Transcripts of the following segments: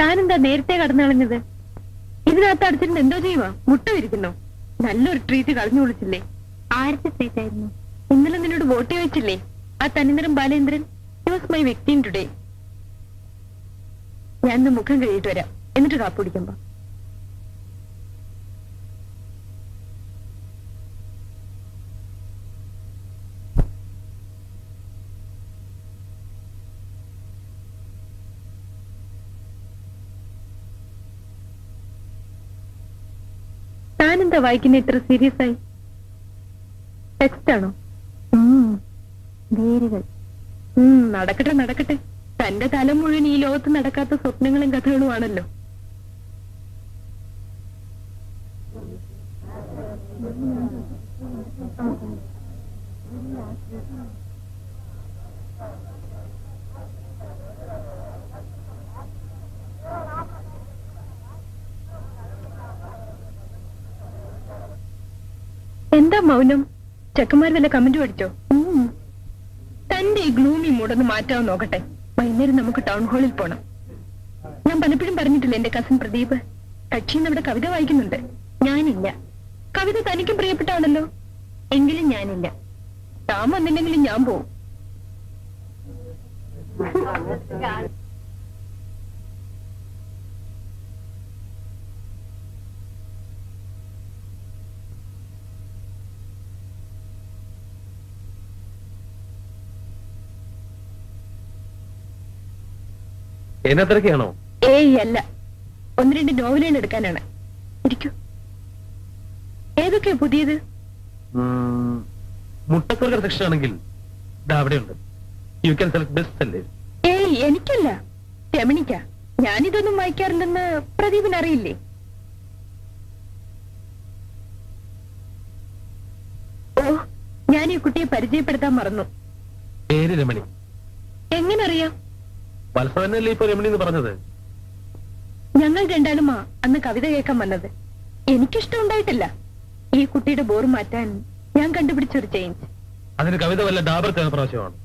താനെന്താ നേരത്തെ കടന്നു കളഞ്ഞത് ഇതിനകത്ത് അടിച്ചിട്ട് എന്തോ ചെയ്യുവാ? മുട്ട വിരിക്കുന്നു. നല്ലൊരു ട്രീറ്റ് കളഞ്ഞു വിളിച്ചില്ലേ? ആരത്തെ ട്രീറ്റ് ആയിരുന്നു? ഇന്നലെ നിന്നോട് വോട്ട് ചോദിച്ചില്ലേ ആ തനിനിറം ബാലേന്ദ്രൻ? വാസ് മൈ വ്യക്തി ടുഡേ ഞാൻ ഇന്ന് മുഖം കഴിയിട്ട് വരാം. എന്നിട്ട് കാപ്പ് കുടിക്കുമ്പോ. താനെന്താ വായിക്കുന്ന ഇത്ര സീരിയസ് ആയി? ടെക്സ്റ്റ് ആണോ? വേരുകൾ. നടക്കട്ടെ നടക്കട്ടെ. തന്റെ തല മുഴുവൻ ഈ ലോകത്ത് നടക്കാത്ത സ്വപ്നങ്ങളും കഥകളും ആണല്ലോ എന്താ മൗനം? ചെക്കന്മാർ വല്ല കമന്റ് പഠിച്ചോ? തന്റെ ഈ ഗ്ലൂമി മൂടൊന്ന് മാറ്റാൻ നോക്കട്ടെ. വൈകുന്നേരം നമുക്ക് ടൗൺ ഹാളിൽ പോണം. ഞാൻ പലപ്പോഴും പറഞ്ഞിട്ടില്ല എന്റെ കസിൻ പ്രദീപ്? കക്ഷിന്ന് അവിടെ കവിത വായിക്കുന്നുണ്ട്. ഞാനില്ല. കവിത തനിക്കും പ്രിയപ്പെട്ടാണല്ലോ. എങ്കിലും ഞാനില്ല. താൻ വന്നില്ലെങ്കിലും ഞാൻ പോവും. എന്നെ തിരക്കെയാണോ ഏയ് അല്ല. ഒന്ന് രണ്ട് നോവലുകൾ എടുക്കാനാണ്. ഇരിക്കൂ. ഏതൊക്കെയാ പുതിയത്? മുട്ടക്കുറകർ സെക്ഷൻ ആണെങ്കിൽ അവിടെയുണ്ട്. യു ക്യാൻ സെലക്ട് ബെസ്റ്റ് അല്ലേ ഏയ് എനിക്കല്ല. രമണിക്ക ഞാനിതൊന്നും വായിക്കാറില്ലെന്ന് പ്രദീപിന് അറിയില്ലേ? ഓ ഞാൻ ഈ കുട്ടിയെ പരിചയപ്പെടുത്താൻ മറന്നു. പേര് രമണി. എങ്ങനെ അറിയാം വത്സവനല്ലേ ഇപ്പൊ രമണി എന്ന് പറഞ്ഞത്? ഞങ്ങൾ രണ്ടാളുമാ അന്ന് കവിത കേൾക്കാൻ വന്നത്. എനിക്കിഷ്ടം ഉണ്ടായിട്ടില്ല ഈ കുട്ടിയുടെ ബോർ മാറ്റാൻ ഞാൻ കണ്ടുപിടിച്ചൊരു ചേഞ്ച് അതിന് കവിത വല്ല ഡാബർ പ്രാവശ്യമാണ്.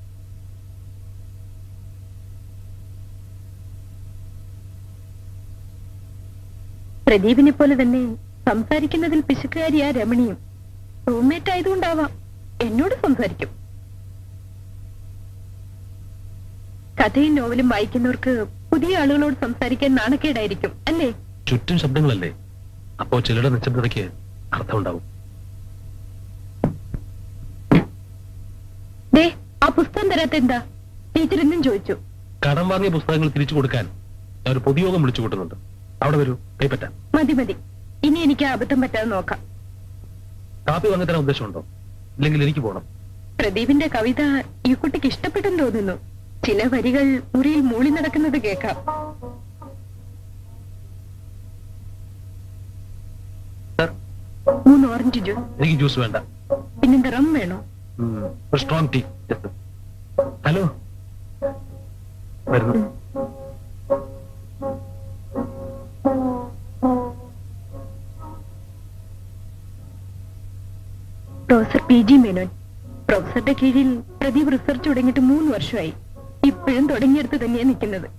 പ്രദീപിനെ പോലെ തന്നെ സംസാരിക്കുന്നതിൽ പിശുക്കുകാരിയാ രമണിയും റൂംമേറ്റ് ആയതുകൊണ്ടാവാം. എന്നോട് സംസാരിക്കും. കഥയും നോവലും വായിക്കുന്നവർക്ക് പുതിയ ആളുകളോട് സംസാരിക്കാൻ നാണക്കേടായിരിക്കും അല്ലേ? ചുറ്റും ശബ്ദങ്ങളല്ലേ? അപ്പോ ചിലരുടെ നിശബ്ദതയ്ക്ക് അർത്ഥമുണ്ടാവും. ദേ ആ പുസ്തകം തരാത്ത എന്താ? ടീച്ചർ ഇന്നും ചോദിച്ചു. കടം വാങ്ങിയ പുസ്തകങ്ങൾ തിരിച്ചു കൊടുക്കാൻ ഞാൻ ഒരു പൊതുയോഗം വിളിച്ചു കൂട്ടുന്നുണ്ട്. അവിടെ വരൂ കൈപ്പറ്റാം മതി മതി. ഇനി എനിക്ക് അബദ്ധം പറ്റാതെ നോക്കാം. കാപ്പി വാങ്ങി തരാൻ ഉദ്ദേശമുണ്ടോ? ഇല്ലെങ്കിൽ എനിക്ക് പോകണം പ്രദീപിന്റെ കവിത ഈ കുട്ടിക്ക് ഇഷ്ടപ്പെട്ടെന്ന് തോന്നുന്നു. ചില വരികൾ മുറിയിൽ മൂളി നടക്കുന്നത് കേൾക്കാം. മൂന്ന് ഓറഞ്ച് ജ്യൂസ് എനിക്ക് ജ്യൂസ് വേണ്ട. പിന്നെന്താ റം വേണോ? ഒരു സ്ട്രോങ് ടീ ഹലോ വരുന്നു. Professor P G Menon. പ്രൊഫസറുടെ കീഴിൽ പ്രദീപ് റിസർച്ച് തുടങ്ങിയിട്ട് മൂന്ന് വർഷമായി. ഇപ്പോഴും തുടങ്ങിയെടുത്ത് തന്നെയാ നിൽക്കുന്നത്.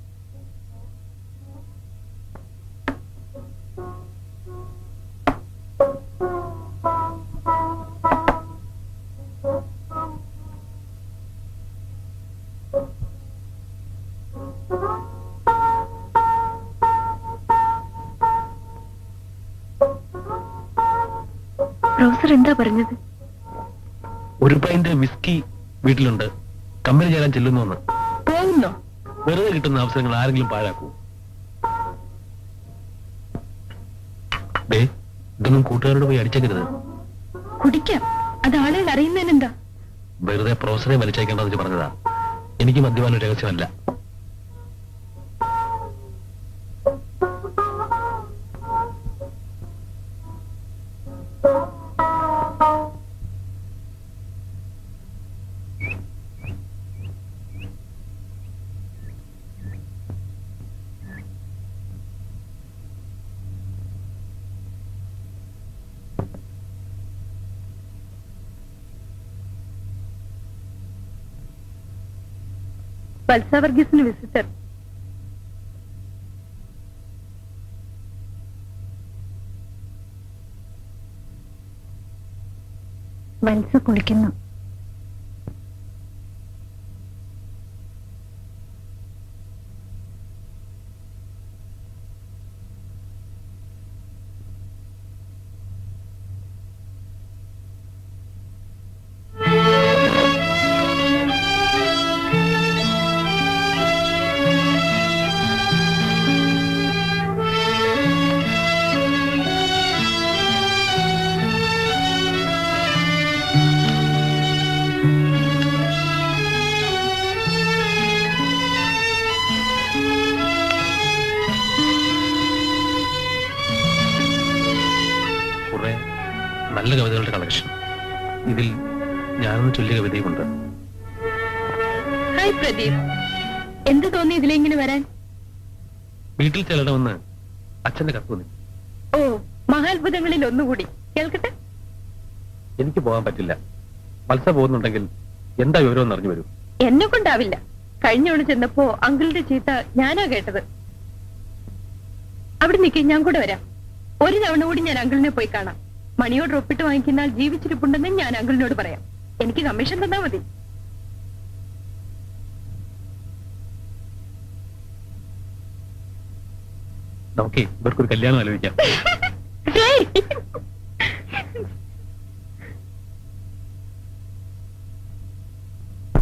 ഒരു പൈന്റ് വിസ്കി വീട്ടിലുണ്ട്. കമ്പനി ചേരാൻ ചെല്ലുന്നു വെറുതെ കിട്ടുന്ന അവസരങ്ങൾ ആരെങ്കിലും പാഴാക്കൂ. ഇതൊന്നും കൂട്ടുകാരോട് പോയി അടിച്ചേക്കരുത്. കുടിക്കാം. അത് ആളുകൾ അറിയുന്നതിനെന്താ? വെറുതെ പ്രൊഫസറെ വലിച്ചേക്കേണ്ടതെന്ന് പറഞ്ഞതാ. എനിക്ക് മദ്യപാന ഒരു വത്സവർഗീസിന് വിസിറ്റർ. വത്സ കുളിക്കുന്നു. നല്ല കവിതകളുടെ കളക്ഷൻ ഇതിൽ ഞാനൊന്ന് ചൊല്ലിയ കവിതയുമുണ്ട്. ഹായ് പ്രദീപ്. എന്ത് തോന്നി ഇതിലെങ്ങനെ വരാൻ? വീട്ടിൽ ചെല്ലണമെന്ന് അച്ഛന്റെ കത്ത് തോന്നി ഓ മഹാത്ഭുതങ്ങളിൽ ഒന്നുകൂടി. കേൾക്കട്ടെ? എനിക്ക് പോകാൻ പറ്റില്ല. മത്സ പോകുന്നുണ്ടെങ്കിൽ എന്താ വിവരം എന്ന് അറിഞ്ഞു വരൂ. എന്നെ കൊണ്ടാവില്ല. കഴിഞ്ഞ തവണ ചെന്നപ്പോ അങ്കിളുടെ ചീത്ത ഞാനാ കേട്ടത്. അവിടെ നിൽക്കി ഞാൻ കൂടെ വരാം. ഒരു തവണ കൂടി ഞാൻ അങ്കിളിനെ പോയി കാണാം. മണിയോട് ഒപ്പിട്ട് വാങ്ങിക്കുന്ന ആൾ ജീവിച്ചിരിപ്പുണ്ടെന്ന് ഞാൻ അങ്കിളിനോട് പറയാം. എനിക്ക് കമ്മീഷൻ തന്നാ മതി. നമുക്കേ ഇവർക്കൊരു കല്യാണം ആലോചിക്കാം!